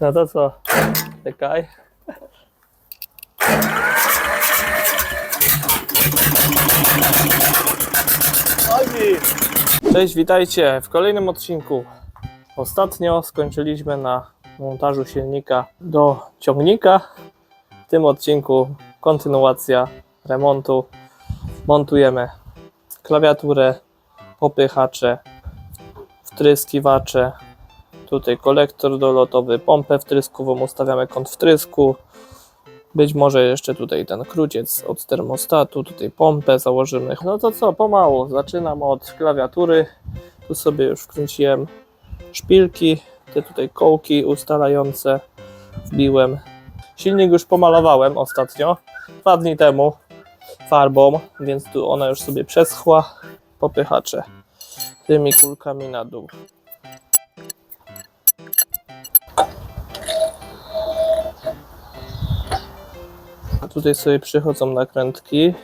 No to co? Czekaj. Cześć, witajcie w kolejnym odcinku. Ostatnio skończyliśmy na montażu silnika do ciągnika. W tym odcinku kontynuacja remontu. Montujemy klawiaturę, popychacze, wtryskiwacze, tutaj kolektor dolotowy, pompę wtryskową, ustawiamy kąt wtrysku. Być może jeszcze tutaj ten kruciec od termostatu, tutaj pompę założymy. No to co, pomału. Zaczynam od klawiatury. Tu sobie już wkręciłem szpilki, te tutaj kołki ustalające wbiłem. Silnik już pomalowałem ostatnio, dwa dni temu farbą, więc tu ona już sobie przeschła. Popychacze tymi kulkami na dół. Tutaj sobie przychodzą nakrętki.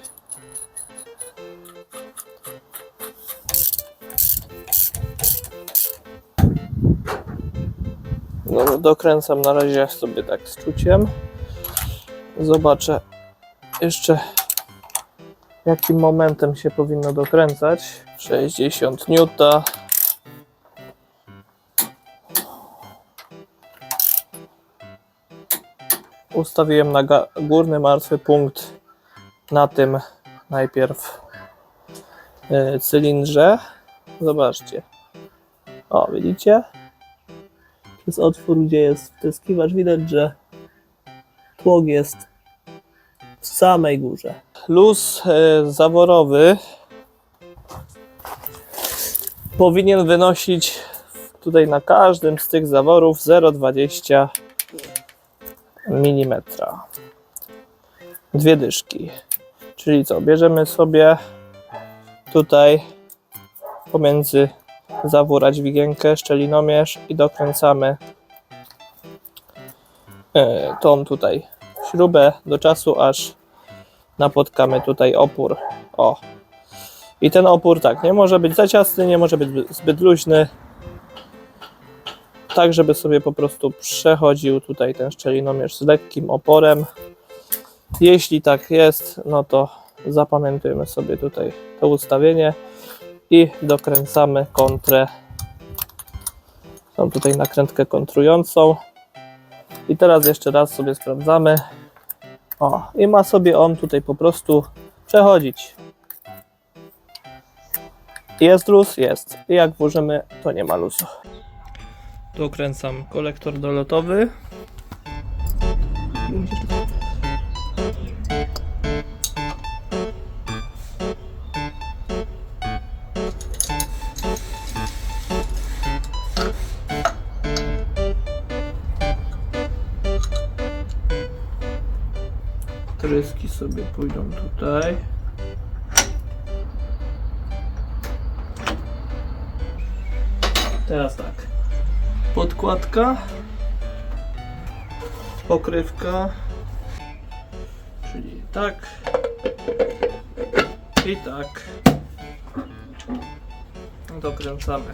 No, dokręcam na razie sobie tak z czuciem. Zobaczę jeszcze jakim momentem się powinno dokręcać. 60 Newta. Ustawiłem na górny martwy punkt na tym najpierw y, cylindrze. Zobaczcie. O, widzicie? Przez otwór, gdzie jest wtyskiwacz, widać, że tłok jest w samej górze. Luz y, zaworowy powinien wynosić tutaj na każdym z tych zaworów 0,20 mm. Dwie dyszki. Czyli co? Bierzemy sobie tutaj pomiędzy zawór a dźwigienkę szczelinomierz i dokręcamy e, tą tutaj śrubę do czasu, aż napotkamy tutaj opór. O. I ten opór tak, nie może być za ciasny, nie może być zbyt luźny. Tak, żeby sobie po prostu przechodził tutaj ten szczelinomierz z lekkim oporem. Jeśli tak jest, no to zapamiętujemy sobie tutaj to ustawienie i dokręcamy kontrę. Tą tutaj nakrętkę kontrującą. I teraz jeszcze raz sobie sprawdzamy. O, i ma sobie on tutaj po prostu przechodzić. Jest luz? Jest. I jak włożymy, to nie ma luzu. Dokręcam kolektor dolotowy. Tryski sobie pójdą tutaj. Teraz tak. Podkładka. Pokrywka. Czyli tak. I tak. Dokręcamy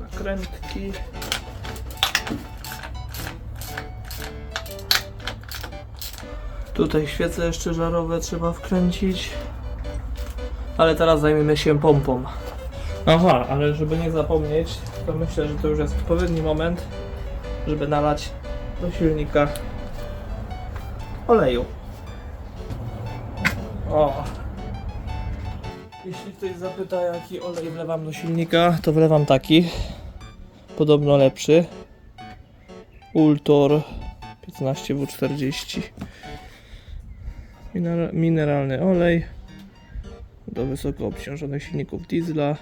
nakrętki. Tutaj świece jeszcze żarowe trzeba wkręcić. Ale teraz zajmiemy się pompą. Aha, ale żeby nie zapomnieć, to myślę, że to już jest odpowiedni moment, żeby nalać do silnika oleju. O! Jeśli ktoś zapyta, jaki olej wlewam do silnika, to wlewam taki. Podobno lepszy. Ultor 15W40. Minera- Mineralny olej do wysoko obciążonych silników diesla.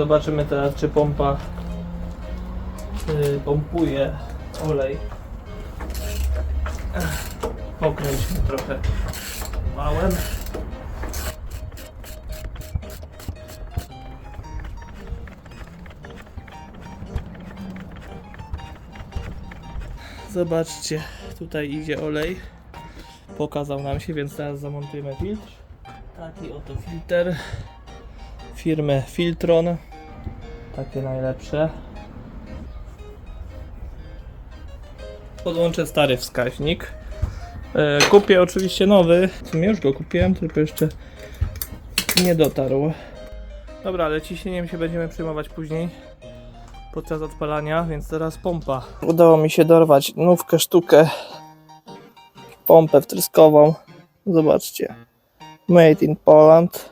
Zobaczymy teraz, czy pompa yy, pompuje olej. Pokręćmy trochę wałem. Zobaczcie, tutaj idzie olej. Pokazał nam się, więc teraz zamontujemy filtr. Taki oto filtr firmy Filtron. Takie najlepsze. Podłączę stary wskaźnik. E, Kupię oczywiście nowy. W sumie już go kupiłem, tylko jeszcze nie dotarł. Dobra, ale ciśnieniem się będziemy przejmować później podczas odpalania, więc teraz pompa. Udało mi się dorwać nówkę sztukę, pompę wtryskową. Zobaczcie, made in Poland.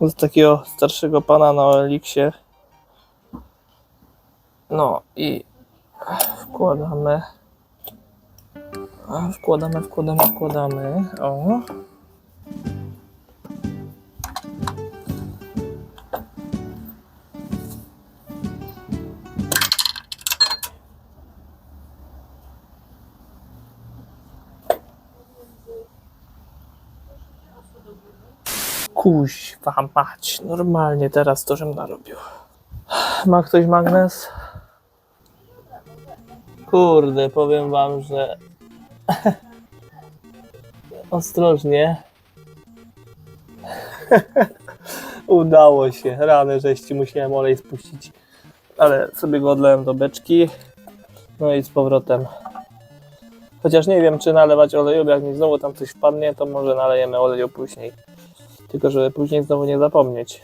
Z takiego starszego pana na Elixie. No i wkładamy. Wkładamy, wkładamy, wkładamy. O. Kuźwa mać, normalnie teraz to żem narobił. Ma ktoś magnes? Kurde, powiem wam, że ostrożnie. Udało się. Rany żeści musiałem olej spuścić. Ale sobie go odlałem do beczki. No i z powrotem. Chociaż nie wiem, czy nalewać oleju, bo jak mi znowu tam coś wpadnie, to może nalejemy oleju później. Tylko żeby później znowu nie zapomnieć.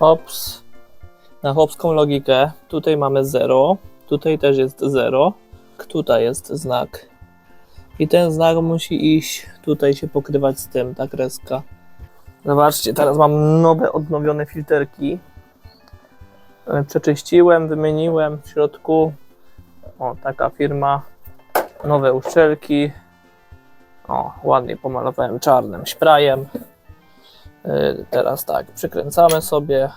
Ops. Na chłopską logikę tutaj mamy 0, tutaj też jest 0, tutaj jest znak. I ten znak musi iść, tutaj się pokrywać z tym, ta kreska. Zobaczcie, teraz mam nowe, odnowione filterki. E, Przeczyściłem, wymieniłem w środku. O, taka firma. Nowe uszczelki. O, ładnie pomalowałem czarnym sprayem. E, Teraz tak, przykręcamy sobie.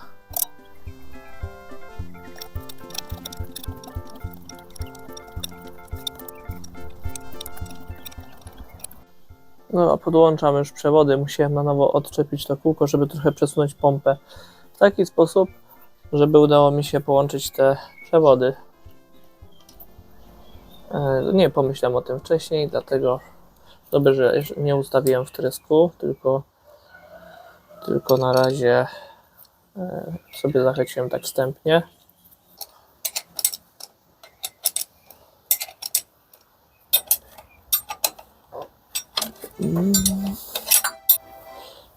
No, a podłączam już przewody. Musiałem na nowo odczepić to kółko, żeby trochę przesunąć pompę w taki sposób, żeby udało mi się połączyć te przewody. E, Nie pomyślałem o tym wcześniej, dlatego dobrze, że nie ustawiłem w trysku, tylko, tylko na razie e, sobie zachęciłem tak wstępnie.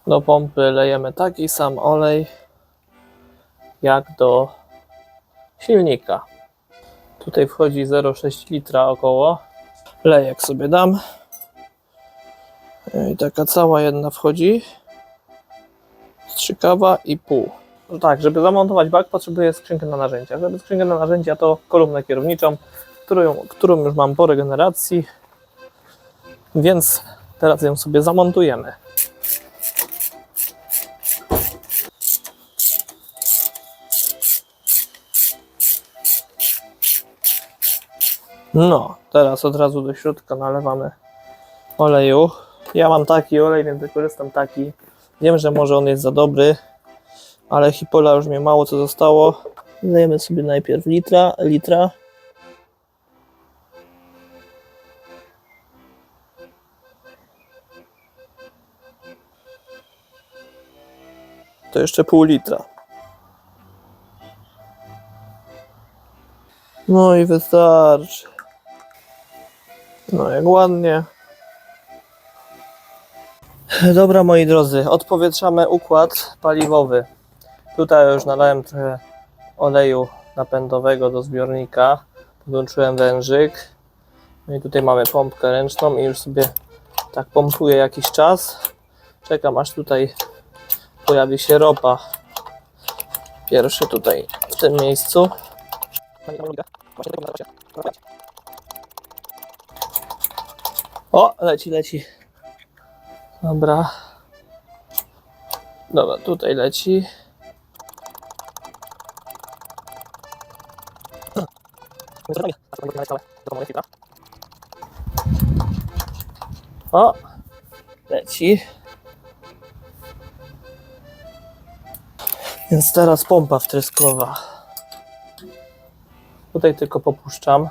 Do pompy lejemy taki sam olej jak do silnika. Tutaj wchodzi 0,6 litra około. Lejek sobie dam. I taka cała jedna wchodzi. Strzykawa i pół. No tak, żeby zamontować bak potrzebuję skrzynkę na narzędzia. Żeby skrzynkę na narzędzia to kolumnę kierowniczą, którą, którą już mam po regeneracji. Więc teraz ją sobie zamontujemy. No, teraz od razu do środka nalewamy oleju. Ja mam taki olej, więc wykorzystam taki. Wiem, że może on jest za dobry, ale hipola już mnie mało co zostało. Dajemy sobie najpierw litra, litra. To jeszcze pół litra. No i wystarczy. No jak ładnie. Dobra moi drodzy, odpowietrzamy układ paliwowy. Tutaj już nalałem trochę oleju napędowego do zbiornika. Podłączyłem wężyk. No i tutaj mamy pompkę ręczną i już sobie tak pompuję jakiś czas. Czekam aż tutaj pojawi się ropa. Pierwszy tutaj w tym miejscu. O, leci, leci. Dobra. Dobra, tutaj leci. O, leci. Więc teraz pompa wtryskowa. Tutaj tylko popuszczam.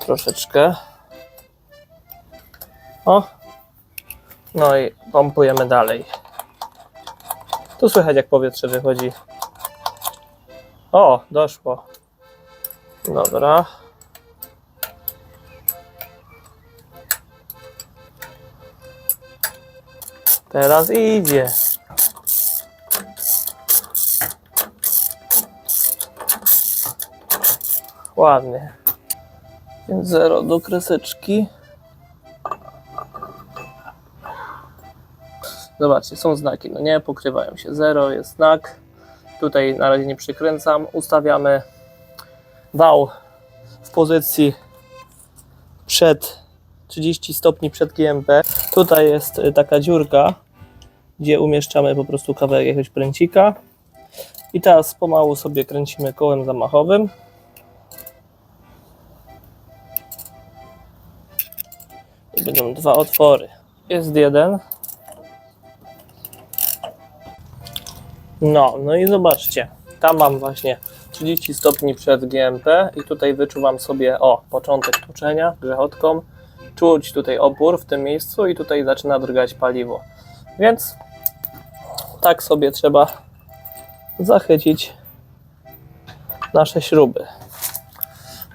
Troszeczkę. O. No i pompujemy dalej. Tu słychać jak powietrze wychodzi. O, doszło. Dobra. Teraz idzie. Ładnie. Więc zero do kreseczki. Zobaczcie, są znaki, no nie, pokrywają się. Zero jest znak. Tutaj na razie nie przykręcam. Ustawiamy wał w pozycji przed 30 stopni przed GMP. Tutaj jest y, taka dziurka, gdzie umieszczamy po prostu kawałek jakiegoś pręcika. I teraz pomału sobie kręcimy kołem zamachowym. Będą dwa otwory. Jest jeden. No, no i zobaczcie. Tam mam właśnie 30 stopni przed GMP i tutaj wyczuwam sobie, o, początek tłuczenia grzechotką. Czuć tutaj opór w tym miejscu i tutaj zaczyna drgać paliwo. Więc tak sobie trzeba zachycić nasze śruby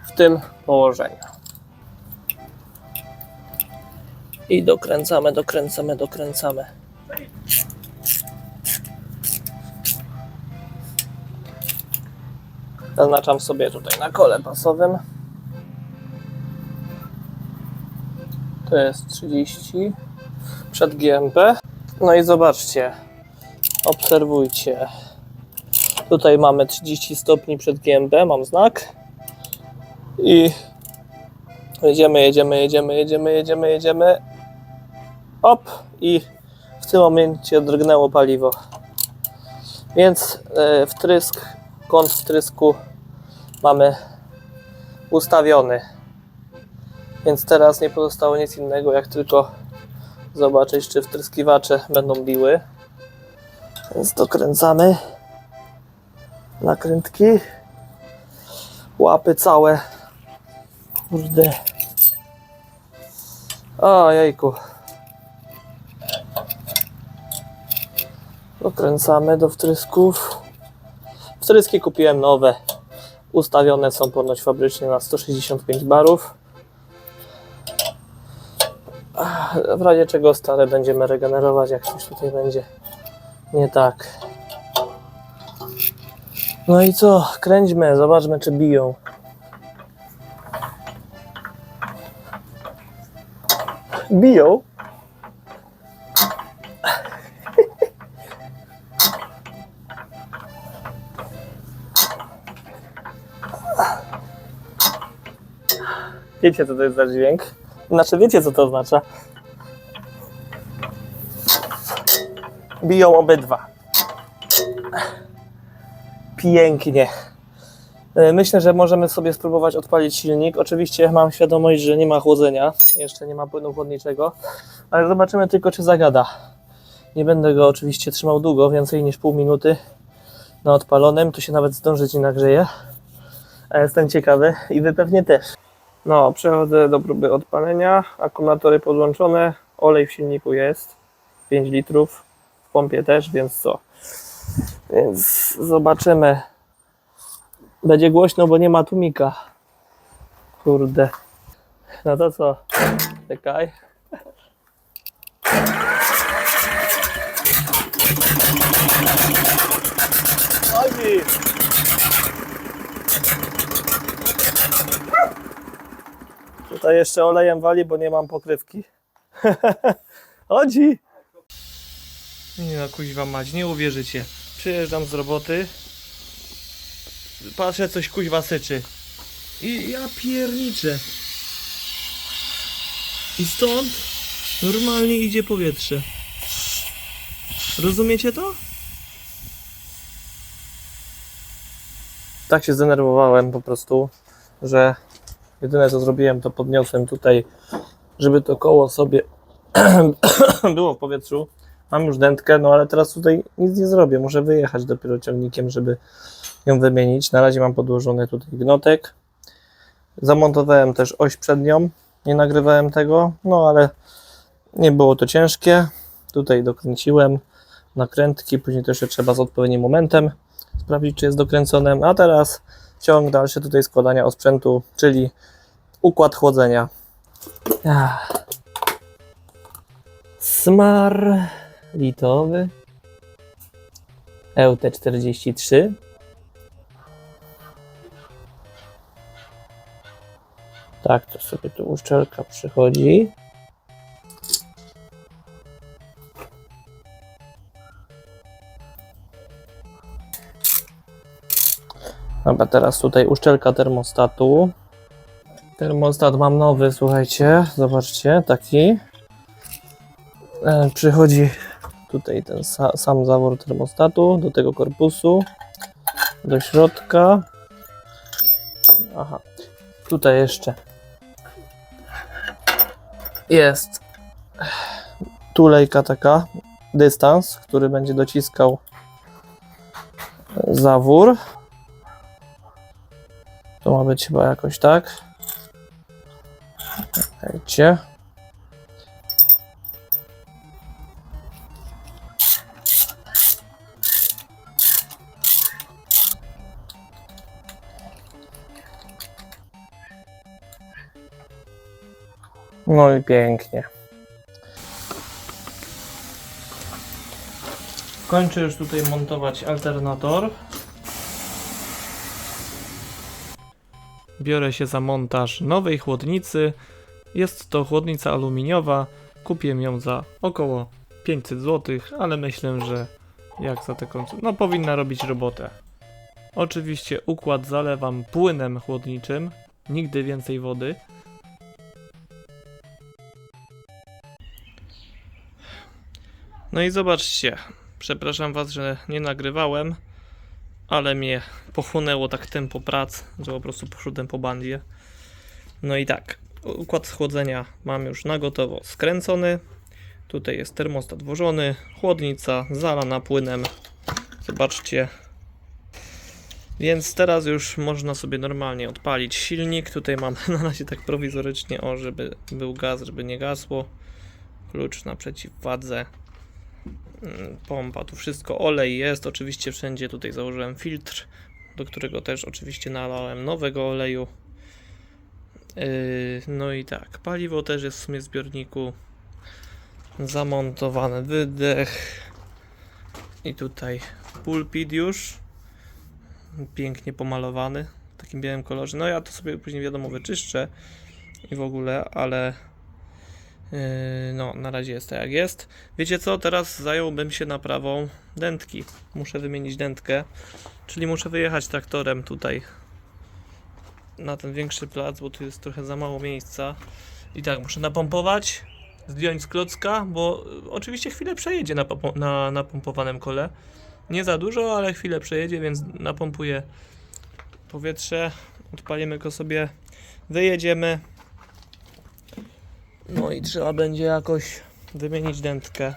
w tym położeniu. I dokręcamy, dokręcamy, dokręcamy. Zaznaczam sobie tutaj na kole pasowym. To jest 30 przed GMP. No i zobaczcie, obserwujcie. Tutaj mamy 30 stopni przed GMP, mam znak. I jedziemy, jedziemy, jedziemy, jedziemy, jedziemy, jedziemy. Op! I w tym momencie drgnęło paliwo. Więc e, wtrysk, kąt wtrysku mamy ustawiony. Więc teraz nie pozostało nic innego, jak tylko zobaczyć, czy wtryskiwacze będą biły. Więc dokręcamy nakrętki. Łapy całe. Kurde. O jejku. Dokręcamy do wtrysków. Wtryski kupiłem nowe. Ustawione są ponoć fabrycznie na 165 barów. W razie czego stare będziemy regenerować, jak coś tutaj będzie nie tak. No i co? Kręćmy, zobaczmy czy biją. Biją? Wiecie co to jest za dźwięk? Znaczy wiecie co to oznacza? Biją obydwa. Pięknie. E, Myślę, że możemy sobie spróbować odpalić silnik. Oczywiście mam świadomość, że nie ma chłodzenia, jeszcze nie ma płynu chłodniczego, ale zobaczymy tylko, czy zagada. Nie będę go oczywiście trzymał długo, więcej niż pół minuty na odpalonym. Tu się nawet zdążyć nie nagrzeje. A jestem ciekawy i wy pewnie też. No, przechodzę do próby odpalenia. Akumulatory podłączone, olej w silniku jest 5 litrów, w pompie też, więc co? Więc zobaczymy. Będzie głośno, bo nie ma tłumika. Kurde. No to co? Czekaj. Chodzi! Tutaj jeszcze olejem wali, bo nie mam pokrywki. Chodzi! Nie no, kuźwa mać, nie uwierzycie. Przyjeżdżam z roboty. Patrzę, coś kuźwa syczy. I ja pierniczę. I stąd normalnie idzie powietrze. Rozumiecie to? Tak się zdenerwowałem po prostu, że jedyne co zrobiłem to podniosłem tutaj żeby to koło sobie było w powietrzu. Mam już dętkę, no ale teraz tutaj nic nie zrobię. Muszę wyjechać dopiero ciągnikiem, żeby ją wymienić. Na razie mam podłożony tutaj gnotek. Zamontowałem też oś przednią. Nie nagrywałem tego, no ale nie było to ciężkie. Tutaj dokręciłem nakrętki, później to jeszcze trzeba z odpowiednim momentem sprawdzić, czy jest dokręcone. A teraz ciąg dalszy tutaj składania osprzętu, czyli układ chłodzenia. Ach. Smar litowy EUT43 Tak, to sobie tu uszczelka przychodzi. Dobra, teraz tutaj uszczelka termostatu. Termostat mam nowy, słuchajcie, zobaczcie, taki. E, przychodzi tutaj ten sa, sam zawór termostatu do tego korpusu, do środka. Aha, tutaj jeszcze jest tulejka taka, dystans, który będzie dociskał zawór. To ma być chyba jakoś tak. Czekajcie. No i pięknie. Kończę już tutaj montować alternator. Biorę się za montaż nowej chłodnicy. Jest to chłodnica aluminiowa. Kupię ją za około 500 zł, ale myślę, że jak za taką. No, powinna robić robotę. Oczywiście układ zalewam płynem chłodniczym. Nigdy więcej wody. No i zobaczcie. Przepraszam Was, że nie nagrywałem, ale mnie pochłonęło tak tempo prac, że po prostu poszedłem po bandzie. No i tak, układ schłodzenia mam już na gotowo skręcony. Tutaj jest termostat włożony, chłodnica zalana płynem. Zobaczcie. Więc teraz już można sobie normalnie odpalić silnik. Tutaj mam na razie tak prowizorycznie, o, żeby był gaz, żeby nie gasło. Klucz na przeciwwadze. Mm, Pompa, tu wszystko. Olej jest, oczywiście wszędzie tutaj założyłem filtr, do którego też oczywiście nalałem nowego oleju. Yy, no i tak, paliwo też jest w sumie w zbiorniku. Zamontowany wydech. I tutaj pulpit już. Pięknie pomalowany w takim białym kolorze. No ja to sobie później wiadomo wyczyszczę i w ogóle, ale no, na razie jest tak jak jest. Wiecie co? Teraz zająłbym się naprawą dętki. Muszę wymienić dętkę, czyli muszę wyjechać traktorem tutaj na ten większy plac, bo tu jest trochę za mało miejsca. I tak, muszę napompować, zdjąć z klocka, bo y, oczywiście chwilę przejedzie na, na napompowanym kole. Nie za dużo, ale chwilę przejedzie, więc napompuję powietrze, odpalimy go sobie, wyjedziemy, no i trzeba będzie jakoś wymienić dętkę.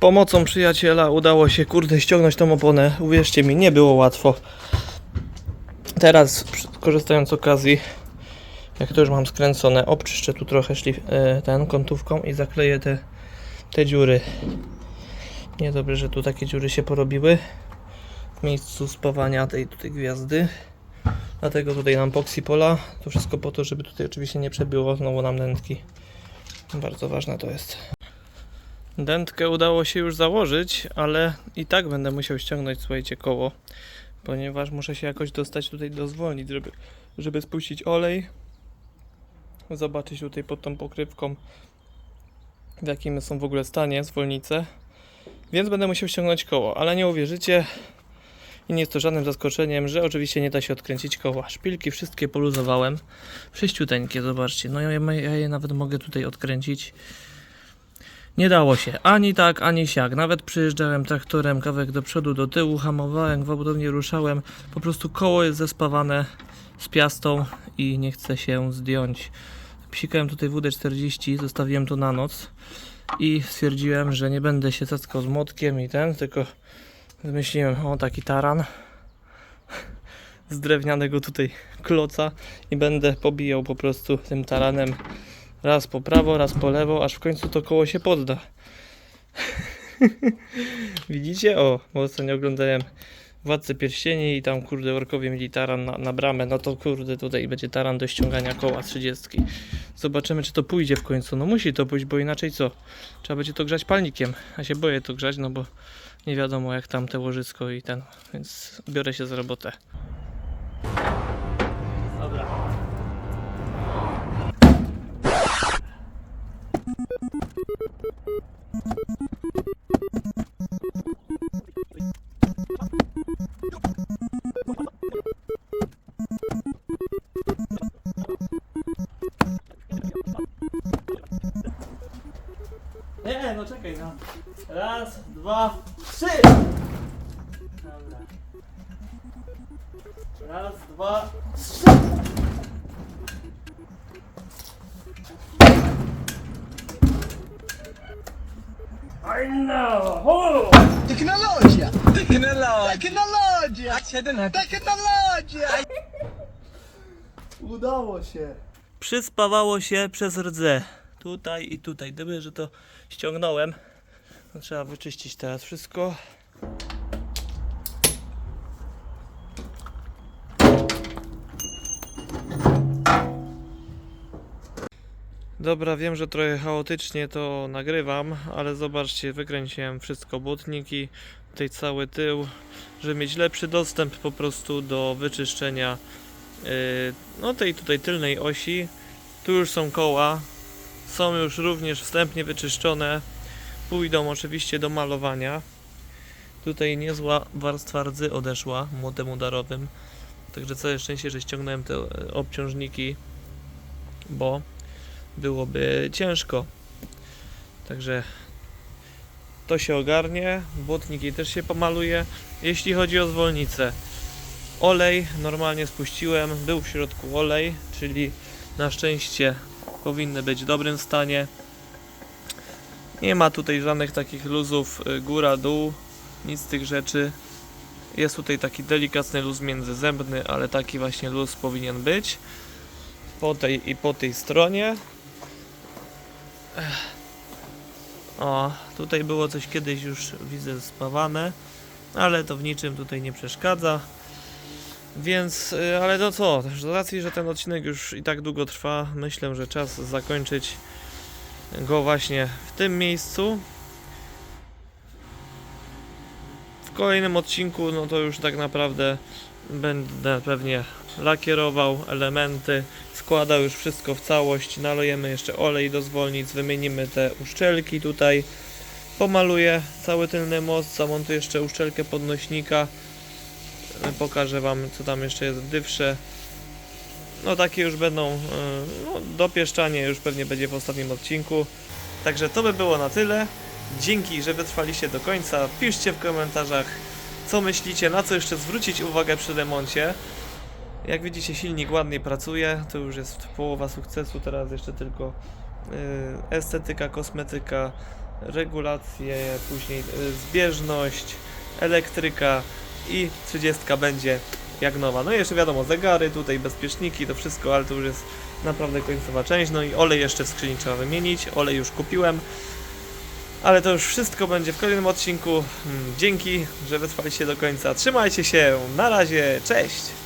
Pomocą przyjaciela udało się kurde ściągnąć tą oponę. Uwierzcie mi, nie było łatwo. Teraz korzystając z okazji, jak to już mam skręcone, obczyszczę tu trochę szlif, e, ten kątówką i zakleję te, te dziury. Niedobrze, że tu takie dziury się porobiły w miejscu spawania tej tutaj gwiazdy. Dlatego tutaj nam pola. To wszystko po to, żeby tutaj oczywiście nie przebyło znowu nam dętki. Bardzo ważne to jest. Dętkę udało się już założyć, ale i tak będę musiał ściągnąć, słuchajcie, koło, ponieważ muszę się jakoś dostać tutaj do zwolnić, żeby, żeby spuścić olej, zobaczyć tutaj pod tą pokrywką, w jakim są w ogóle stanie zwolnice, więc będę musiał ściągnąć koło, ale nie uwierzycie i nie jest to żadnym zaskoczeniem, że oczywiście nie da się odkręcić koła. Szpilki wszystkie poluzowałem, sześciuteńkie, zobaczcie, no ja, ja je nawet mogę tutaj odkręcić. Nie dało się ani tak, ani siak. Nawet przyjeżdżałem traktorem kawałek do przodu, do tyłu, hamowałem, gwałtownie ruszałem. Po prostu koło jest zespawane z piastą i nie chce się zdjąć. Psikałem tutaj WD-40, zostawiłem to na noc i stwierdziłem, że nie będę się cackał z młotkiem i ten, tylko wymyśliłem o taki taran z drewnianego tutaj kloca i będę pobijał po prostu tym taranem raz po prawo, raz po lewo, aż w końcu to koło się podda. Widzicie? O, bo ostatnio oglądałem Władcę Pierścieni i tam kurde orkowie mieli taran na, na bramę, no to kurde tutaj będzie taran do ściągania koła 30. Zobaczymy czy to pójdzie w końcu. No musi to pójść, bo inaczej co? Trzeba będzie to grzać palnikiem. A się boję to grzać, no bo nie wiadomo jak tam te łożysko i ten, więc biorę się za robotę. Raz, dwa, trzy! Dobra. Raz, dwa, trzy! I know! Ho! Tecnologia! Tecnologia! Tecnologia! Tecnologia! Udało się. Przyspawało się przez rdze. Tutaj i tutaj. Gdyby, że to ściągnąłem, trzeba wyczyścić teraz wszystko. Dobra, wiem, że trochę chaotycznie to nagrywam, ale zobaczcie, wykręciłem wszystko, błotniki, tutaj cały tył, żeby mieć lepszy dostęp po prostu do wyczyszczenia yy, no tej tutaj tylnej osi. Tu już są koła, są już również wstępnie wyczyszczone, pójdą oczywiście do malowania. Tutaj niezła warstwa rdzy odeszła młotem udarowym, także całe szczęście, że ściągnąłem te e, obciążniki, bo byłoby ciężko. Także to się ogarnie, błotniki też się pomaluje. Jeśli chodzi o zwolnicę, olej normalnie spuściłem, był w środku olej, czyli na szczęście powinny być w dobrym stanie. Nie ma tutaj żadnych takich luzów y, góra, dół, nic z tych rzeczy. Jest tutaj taki delikatny luz międzyzębny, ale taki właśnie luz powinien być po tej i po tej stronie. O, tutaj było coś kiedyś już widzę spawane, ale to w niczym tutaj nie przeszkadza. Więc, y, ale to co, z racji, że ten odcinek już i tak długo trwa, myślę, że czas zakończyć go właśnie w tym miejscu. W kolejnym odcinku, no to już tak naprawdę będę pewnie lakierował elementy, składał już wszystko w całość, nalejemy jeszcze olej do zwolnic, wymienimy te uszczelki tutaj, pomaluję cały tylny most, zamontuję jeszcze uszczelkę podnośnika, pokażę wam co tam jeszcze jest w dywsze. No takie już będą, y, no, dopieszczanie już pewnie będzie w ostatnim odcinku. Także to by było na tyle. Dzięki, że wytrwaliście do końca. Piszcie w komentarzach, co myślicie, na co jeszcze zwrócić uwagę przy remoncie. Jak widzicie, silnik ładnie pracuje, to już jest połowa sukcesu, teraz jeszcze tylko y, estetyka, kosmetyka, regulacje, później y, zbieżność, elektryka i 30 będzie jak nowa. No i jeszcze wiadomo, zegary, tutaj bezpieczniki, to wszystko, ale to już jest naprawdę końcowa część. No i olej jeszcze w skrzyni trzeba wymienić, olej już kupiłem. Ale to już wszystko będzie w kolejnym odcinku. Mm, Dzięki, że wytrwaliście do końca. Trzymajcie się, na razie, cześć!